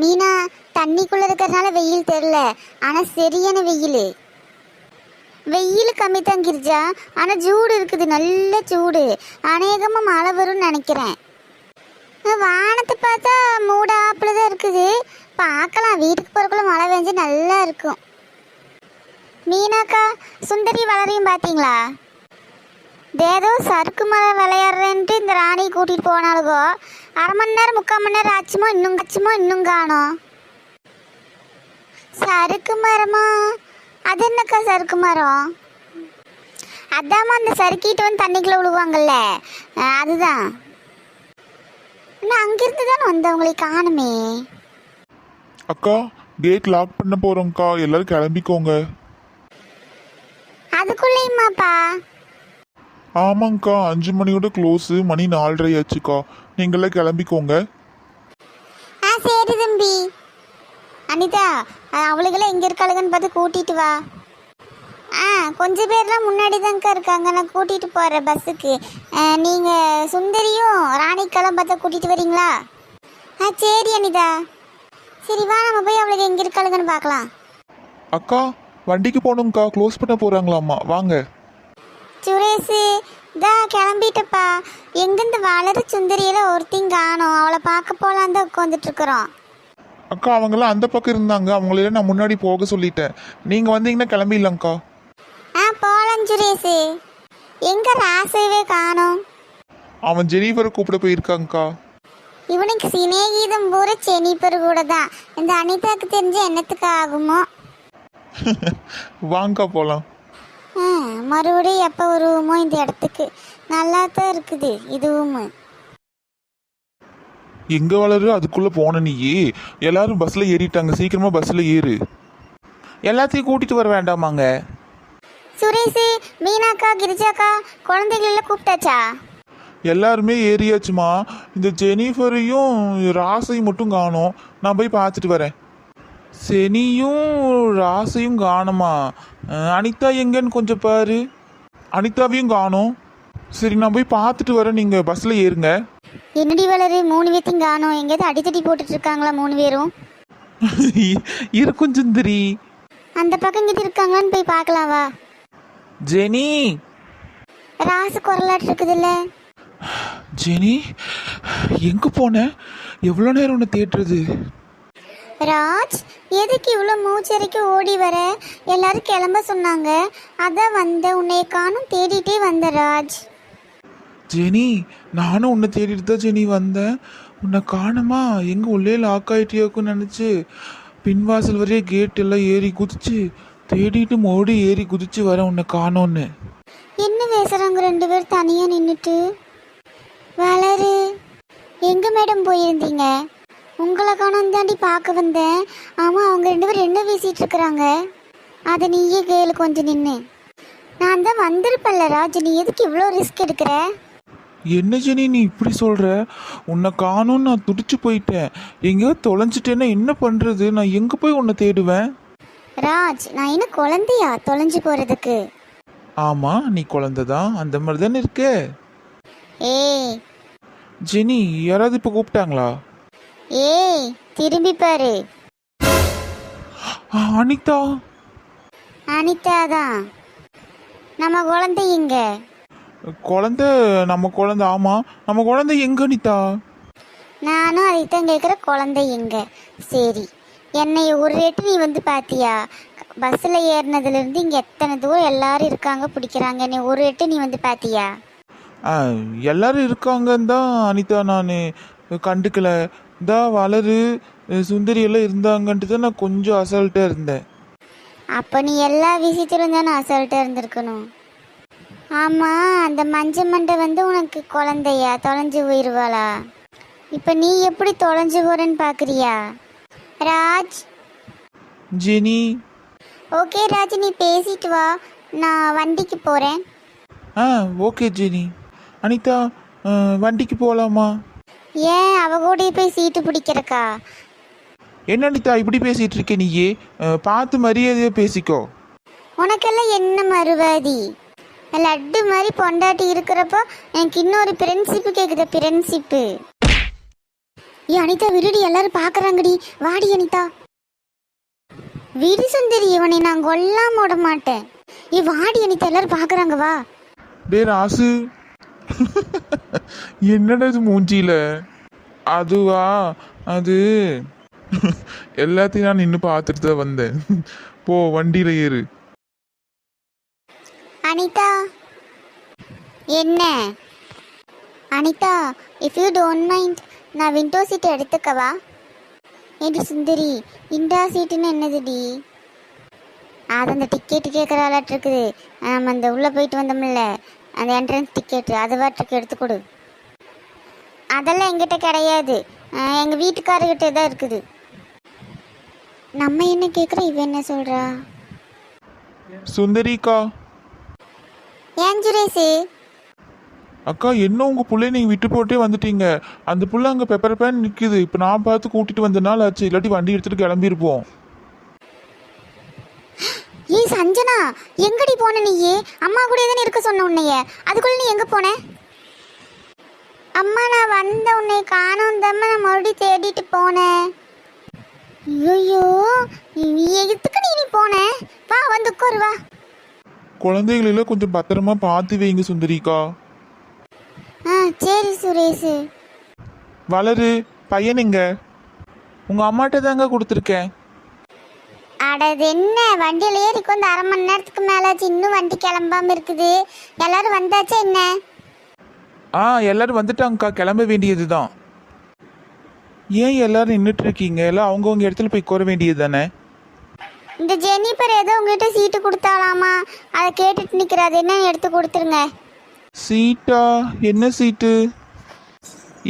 மீனா தண்ணிக்குள்ளே இருக்கிறதுனால வெயில் தெரில ஆனால் சரியான வெயில். வெயில் கம்மி தான் கிரிஜா. ஆனால் சூடு இருக்குது நல்ல சூடு. அநேகமாக மழை வரும்னு நினைக்கிறேன். வானத்தை பார்த்தா மூடாப்புல தான் இருக்குது. பார்க்கலாம் வீட்டுக்கு போகிறக்குள்ள மழை பெஞ்சு நல்லா இருக்கும். மீனாக்கா சுந்தரி வளரையும் பார்த்தீங்களா? ஏதோ சறுக்கு மழை விளையாடுறேன்ட்டு இந்த ராணி கூட்டிகிட்டு போனாலுகோ அரை மணி நேரம் முக்கால் மணி நேரம் ஆச்சுமோ? இன்னும் ஆச்சுமோ இன்னும் காணோம். சறுக்கு மரமா? அது என்னக்கா சறுக்கு மரம்? அதாம்மா அந்த சறுக்கிட்டு வந்து தண்ணிக்குள்ள விழுவாங்கல்ல அதுதான். நான் அங்கிருந்து தானே வந்தவங்களை காணுமே. அக்கா கேட் லாக் பண்ண போறோம்க்கா. எல்லாரும் கிளம்பிக்கோங்க. அதுக்குள்ளேயுமாப்பா? ஆமாங்க்கா அஞ்சு மணியோட க்ளோஸு மணி நாலரை ஆச்சுக்கா. நீங்களாம் கிளம்பிக்கோங்க. ஆ சரி தம்பி. அனிதா அவளுக்கெல்லாம் எங்கே இருக்காளுங்கன்னு பார்த்து கூட்டிட்டு வா. ஆ கொஞ்சம் பேர்லாம் முன்னாடி தான்க்கா இருக்காங்க. நான் கூட்டிட்டு போகிறேன் பஸ்ஸுக்கு. நீங்கள் சுந்தரியும் ராணிக்கெல்லாம் பார்த்தா கூட்டிட்டு வரீங்களா? ஆ சரி அனிதா. சரி வா நம்ம போய் அவளுக்கு எங்கே இருக்காளுங்கன்னு பார்க்கலாம். அக்கா வண்டிக்கு போகணும்க்கா க்ளோஸ் பண்ண போறாங்களாம்மா. வாங்க. சுரேஷு இதா கிளம்பிட்டப்பா. எங்கேருந்து வளர சுந்தரியெல்லாம் ஒருத்தையும் காணோம். அவளை பார்க்க போகலான் தான் உட்காந்துட்டு இருக்கிறோம் அக்கா அவங்களாம் அந்த பக்கம் இருந்தாங்க. அவங்கள நான் முன்னாடி போக சொல்லிட்டேன். நீங்க வந்தீங்கன்னா கிளம்பிடலாம்க்கா. ஆ போகலாம் சுரேஷு. எங்கே ராசுவே காணோம். அவன் ஜெனிஃபரை கூப்பிட போயிருக்காங்கக்கா. இவனுக்கு சிநேகிதம் பூரா செனிப்பர் கூட தான். இந்த அனிதாக்கு தெரிஞ்ச என்னத்துக்கு ஆகுமோ? வாங்கக்கா போகலாம் மறுபடியும் எப்போ வருவோமோ இந்த இடத்துக்கு. நல்லா தான் இருக்குது இதுவும். எங்க வளரு? அதுக்குள்ள போன நீயே. எல்லாரும் பஸ்ல ஏறிட்டாங்க. சீக்கிரமா பஸ்ல ஏறு. எல்லாத்தையும் கூட்டிட்டு வர வேண்டாமாங்க. சுரேஷு மீனாக்கா கிரிஜாக்கா குழந்தைகள் எல்லாம் கூப்பிட்டாச்சா? எல்லாருமே ஏறியாச்சுமா. இந்த ஜெனிஃபரையும் ராசையும் மட்டும் காணோம். நான் போய் பார்த்துட்டு வரேன். செனியும் ராசையும் காணுமா? அனிதா எங்கன்னு கொஞ்சம் பாரு. அனிதாவையும் காணோம். சரி நான் போய் பார்த்துட்டு வரேன். நீங்கள் பஸ்ஸில் ஏறுங்க. என்னடி வளரு? மூணு பேத்தையும் காணோம். எங்கேயாவது அடித்தடி போட்டுட்டு இருக்காங்களா மூணு பேரும்? இருக்கும் சுந்தரி. அந்த பக்கம் இங்கிட்டு இருக்காங்களான்னு போய் பார்க்கலாம் வா. ஜெனி. ராசு குரலாட்டு இருக்குதுல்ல. ஜெனி எங்கே போன? எவ்வளோ நேரம் உன்னை தேட்டுறது ராஜ் எதுக்கு இவ்வளோ மூச்சரிக்க ஓடி வர? எல்லாரும் கிளம்ப சொன்னாங்க. அதான் வந்த உன்னை காணும் தேடிட்டே வந்த ராஜ். ஜெனி நானும் உன்னை தேடிட்டு தான் ஜெனி வந்தேன். உன்னை காணுமா? எங்கே உள்ளே லாக் ஆகிட்டியோக்குன்னு நினச்சி பின்வாசல் வரையே கேட் எல்லாம் ஏறி குதிச்சு தேடிட்டு மோடி ஏறி குதிச்சு வரேன் உன்னை காணோன்னு. என்ன பேசுறாங்க ரெண்டு பேர் தனியா நின்றுட்டு வளரு. எங்க மேடம் போயிருந்தீங்க? உங்களை காணும் தாண்டி பார்க்க வந்தேன். ஆமா அவங்க ரெண்டு பேரும் என்ன பேசிட்டு இருக்கிறாங்க? அதை நீயே கேளு கொஞ்சம் நின்று நான் தான் வந்திருப்பல்ல ராஜ் நீ எதுக்கு இவ்வளோ ரிஸ்க் எடுக்கிற? என்ன ஜெனி நீ இப்படி சொல்ற? உன்னை காணோன்னு நான் துடிச்சு போயிட்டேன். எங்கேயோ தொலைஞ்சிட்டேன்னா என்ன பண்றது? நான் எங்க போய் உன்னை தேடுவேன்? ராஜ் நான் என்ன குழந்தையா? தொலைஞ்சு போறதுக்கு. ஆமா நீ குழந்தைதான் அந்த மாதிரி தானே இருக்க. ஏய். ஜெனி யாராவது இப்போ கூப்பிட்டாங்களா? ஏய் திரும்பி பாரு. அனிதா அனிதா. தான் நம்ம குழந்தை இங்க குழந்தை நம்ம குழந்தை ஆமா. நம்ம குழந்தை எங்க அனிதா? நானும் அதைத்தான் கேட்குற குழந்தை எங்க? சரி. என்னை ஒரு ரேட்டு நீ வந்து பாத்தியா? பஸ்ஸில் ஏறினதுலேருந்து இங்கே எத்தனை தூரம் எல்லாரும் இருக்காங்க பிடிக்கிறாங்க? என்னை ஒரு ரேட்டு நீ வந்து பாத்தியா? எல்லாரும் இருக்காங்கன்னு தான் அனிதா நான் கண்டுக்கல. இதா வளரு சுந்தரி எல்லாம் இருந்தாங்கன்ட்டு தான் நான் கொஞ்சம் அசால்ட்டாக இருந்தேன். அப்போ நீ எல்லா விஷயத்திலும் தானே அசால்ட்டாக இருந்திருக்கணும்? ஆமாம் அந்த மஞ்ச மண்டை வந்து உனக்கு குழந்தையா? தொலைஞ்சு போயிடுவாளா இப்போ நீ எப்படி தொலைஞ்சு போறேன்னு பார்க்குறியா ராஜ். ஜெனி. ஓகே ராஜ் நீ பேசிட்டு வா. நான் வண்டிக்கு போகிறேன் ஆ ஓகே ஜெனி. அனிதா வண்டிக்கு போகலாமா ஏன் அவ கூட போய் சீட்டு பிடிக்கிறக்கா? என்ன அனிதா இப்படி பேசிட்டு இருக்க நீயே? ஆ, பார்த்து மரியாதையாக பேசிக்கோ. உனக்கெல்லாம் என்ன மறுவாதி? லட்டு மாதிரி பொண்டாட்டி இருக்கிறப்போ எனக்கு இன்னொரு பிரின்சிப்பு கேட்குது பிரின்சிப்பு ஏ அனிதா விருடி எல்லாரும் பாக்குறாங்கடி வாடி அனிதா. விரி சுந்தரி இவனை நான் கொல்லாம விட மாட்டேன். ஏ வாடி அனிதா எல்லாரும் பாக்குறாங்க வா. டே ராசு. என்னடா இது மூஞ்சியில? அதுவா? அது? எல்லாத்தையும் நான் நின்று பார்த்துட்டு தான் வந்தேன். போ வண்டியில ஏறு. அனிதா? என்ன? Anitha if you don't mind நான் விண்டோ சீட் எடுத்துக்கவா? ஏடி சுந்தரி விண்டோ சீட்டுன்னு என்னதுடி? அது அந்த டிக்கெட்டு கேட்குற ஆளாட்டு இருக்குது நம்ம அந்த உள்ளே போயிட்டு வந்தோம்ல. அந்த என்ட்ரன்ஸ் டிக்கெட்டு அது வாட்டுக்கு எடுத்து கொடு. அதெல்லாம் எங்கிட்ட கிடையாது. எங்கள் வீட்டுக்காரர்கிட்ட தான் இருக்குது. நம்ம என்ன கேட்குறோம் இவ என்ன சொல்கிறா சுந்தரிக்கா. ஏன் சுரேஷு? அக்கா என்ன உங்க புள்ளைய நீங்க விட்டு போட்டே வந்துட்டீங்க? அந்த புள்ள அங்க பெப்பர் பேன் நிக்குது. இப்ப நான் பார்த்து கூட்டிட்டு வந்த நாள் ஆச்சு. இல்லாட்டி வண்டி எடுத்துட்டு கிளம்பியிருப்போம் ஏய் சஞ்சனா எங்கடி போன நீயே? அம்மா கூட தானே இருக்க சொன்ன உன்னைய. அதுக்குள்ள நீ எங்க போன? அம்மா நான் வந்த உன்னை காணோம் தம்ம நான் மறுபடியும் தேடிட்டு போனேன் ஐயோ எதுக்கு நீ நீ போன? வா வந்து உட்காரு வா. குழந்தைகள கொஞ்சம் பத்திரமா பார்த்து வைங்க சுந்தரிக்கா. ஆ சரி சுரேஷ். வளரு பையன் எங்க? உங்க அம்மாட்ட தாங்க கொடுத்துருக்கேன். அட இது என்ன? வண்டியில ஏறி வந்து அரை மணி நேரத்துக்கு மேலாச்சு. இன்னும் வண்டி கிளம்பாம இருக்குது. எல்லாரும் வந்தாச்சா என்ன? ஆ எல்லாரும் வந்துட்டாங்கக்கா. கிளம்ப வேண்டியதுதான். ஏன் எல்லாரும் நின்றுட்டு இருக்கீங்க எல்லாம் அவங்கவுங்க இடத்துல போய் கோர வேண்டியது தானே? இந்த ஜெனிஃபர் ஏதோ உங்ககிட்ட சீட்டு கொடுத்தாலாமா அதை கேட்டுட்டு நிற்கிற அது என்னன்னு எடுத்து கொடுத்துருங்க. சீட்டா? என்ன சீட்டு?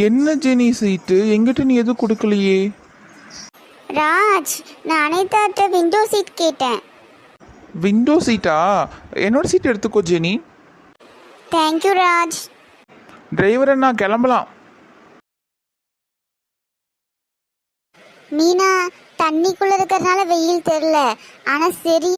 என்ன ஜெனி சீட்டு? எங்கிட்ட நீ எதுவும் கொடுக்கலையே. ராஜ் நான் அனைத்தாட்ட விண்டோ சீட் கேட்டேன். விண்டோ சீட்டா என்னோட சீட் எடுத்துக்கோ ஜெனி. தேங்க்யூ ராஜ். டிரைவரை நான் கிளம்பலாம். மீனா தண்ணிக்குள்ள இருக்கிறதுனால வெயில் தெரில ஆனா சரி